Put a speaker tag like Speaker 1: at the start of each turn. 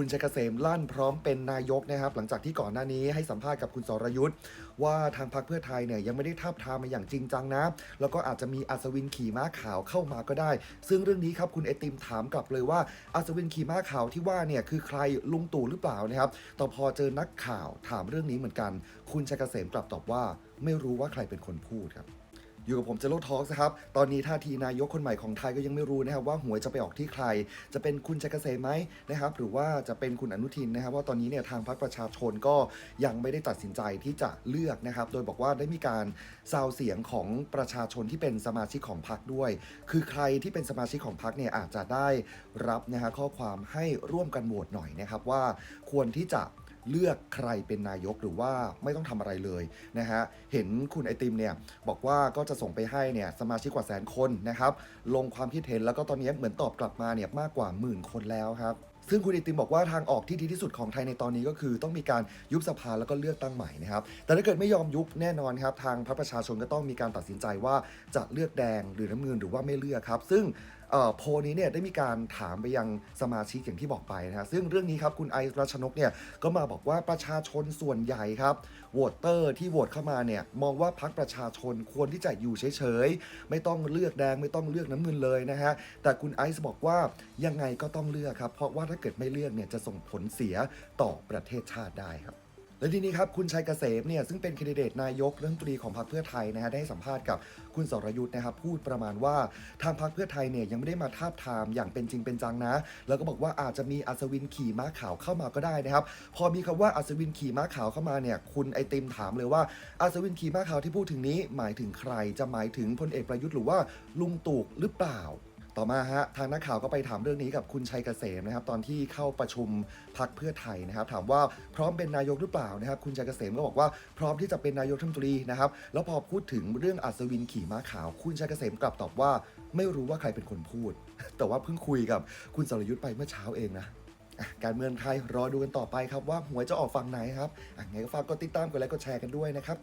Speaker 1: คุณชัยเกษมลั่นพร้อมเป็นนายกนะครับ หลังจากที่ก่อนหน้านี้ให้สัมภาษณ์กับคุณสรยุทธ์ว่าทางพรรคเพื่อไทยเนี่ยยังไม่ได้ทาบทามมาอย่างจริงจังนะ แล้วก็อาจจะมีอัศวินขี่ม้าขาวเข้ามาก็ได้ ซึ่งเรื่องนี้ครับคุณไอติมถามกลับเลยว่าอัศวินขี่ม้าขาวที่ว่าเนี่ยคือใครลุงตู่หรือเปล่านะครับแต่พอเจอนักข่าวถามเรื่องนี้เหมือนกัน คุณชัยเกษมกลับตอบว่า ไม่รู้ว่าใครเป็นคนพูดครับ อยู่กับผมเจโรทอล์กนะครับ ตอนนี้ท่าทีนายกคนใหม่ของไทยก็ยังไม่รู้นะครับว่าหวยจะไปออกที่ใคร จะเป็นคุณชัยเกษมไหมนะครับ หรือว่าจะเป็นคุณอนุทินนะครับว่าตอนนี้เนี่ยทางพรรคประชาชนก็ยังไม่ได้ตัดสินใจที่จะเลือกนะครับ โดยบอกว่าได้มีการซาวเสียงของประชาชนที่เป็นสมาชิกของพรรคด้วย คือใครที่เป็นสมาชิกของพรรคเนี่ยอาจจะได้รับนะฮะข้อความให้ร่วมกันโหวตหน่อยนะครับว่าควรที่จะ เลือกใครเป็นนายกหรือว่าไม่ต้องทำอะไรเลยนะฮะเห็นคุณไอติมเนี่ยบอกว่าก็จะส่งไปให้เนี่ยสมาชิกกว่าแสนคนนะครับลงความคิดเห็นแล้วก็ตอนนี้เหมือนตอบกลับมาเนี่ยมากกว่าหมื่นคนแล้วครับซึ่งคุณไอติมบอกว่าทางออกที่ดีที่สุดของไทยในตอนนี้ก็คือต้องมีการยุบสภาแล้วก็เลือกตั้งใหม่นะครับ แต่ถ้าเกิดไม่ยอมยุบแน่นอนครับ ทางพรรคประชาชนก็ต้องมีการตัดสินใจว่าจะเลือกแดงหรือน้ำเงินหรือว่าไม่เลือกครับ ซึ่งโพลนี้เนี่ยได้มีการถามไปยังสมาชิกอย่างที่บอกไปนะฮะซึ่งเรื่องนี้ครับคุณไอซ์รัชนกเนี่ยก็มาบอกว่าประชาชนส่วนใหญ่ครับโหวตเตอร์ที่โหวตเข้ามาเนี่ยมองว่าพักประชาชนควรที่จะอยู่เฉยๆ ไม่ต้องเลือกแดงไม่ต้องเลือกน้ำเงินเลยนะฮะแต่คุณไอซ์บอกว่ายังไงก็ต้องเลือกครับ เพราะว่าถ้าเกิดไม่เลือกเนี่ยจะส่งผลเสียต่อประเทศชาติได้ครับ และทีนี้ครับคุณชัยเกษมเนี่ยซึ่งเป็นคนดิเดตนายกรัฐมนตรีของพรรคเพื่อไทยนะฮะได้สัมภาษณ์กับคุณสรยุทธ์นะครับพูดประมาณว่าทางพรรคเพื่อไทยเนี่ยยังไม่ได้มาทาบทามอย่างเป็นจริงเป็นจังนะ แล้วก็บอกว่าอาจจะมีอัศวินขี่ม้าขาวเข้ามาก็ได้นะครับพอมีคำว่าอัศวินขี่ม้าขาวเข้ามาเนี่ยคุณไอติมถามเลยว่าอัศวินขี่ม้าขาวที่พูดถึงนี้หมายถึงใครจะหมายถึงพลเอกประยุทธ์หรือว่าลุงตู่หรือเปล่า ต่อมาฮะทางนักข่าวก็ไปถามเรื่องนี้กับคุณชัยเกษมนะครับตอนที่เข้าประชุมพักเพื่อไทยนะครับ ถามว่าพร้อมเป็นนายกหรือเปล่านะครับ คุณชัยเกษมก็บอกว่าพร้อมที่จะเป็นนายกรัฐมนตรีนะครับแล้วพอพูดถึงเรื่องอัศวินขี่ม้าขาว คุณชัยเกษมกลับตอบว่า ไม่รู้ว่าใครเป็นคนพูด แต่ว่าเพิ่งคุยกับคุณสรยุทธ์ไปเมื่อเช้าเองนะการเมืองไทยรอดูกันต่อไปครับว่าหวยจะออกฝั่งไหนครับอะไงก็ฝากกดติดตามกดไลค์กดแชร์กันด้วยนะครับ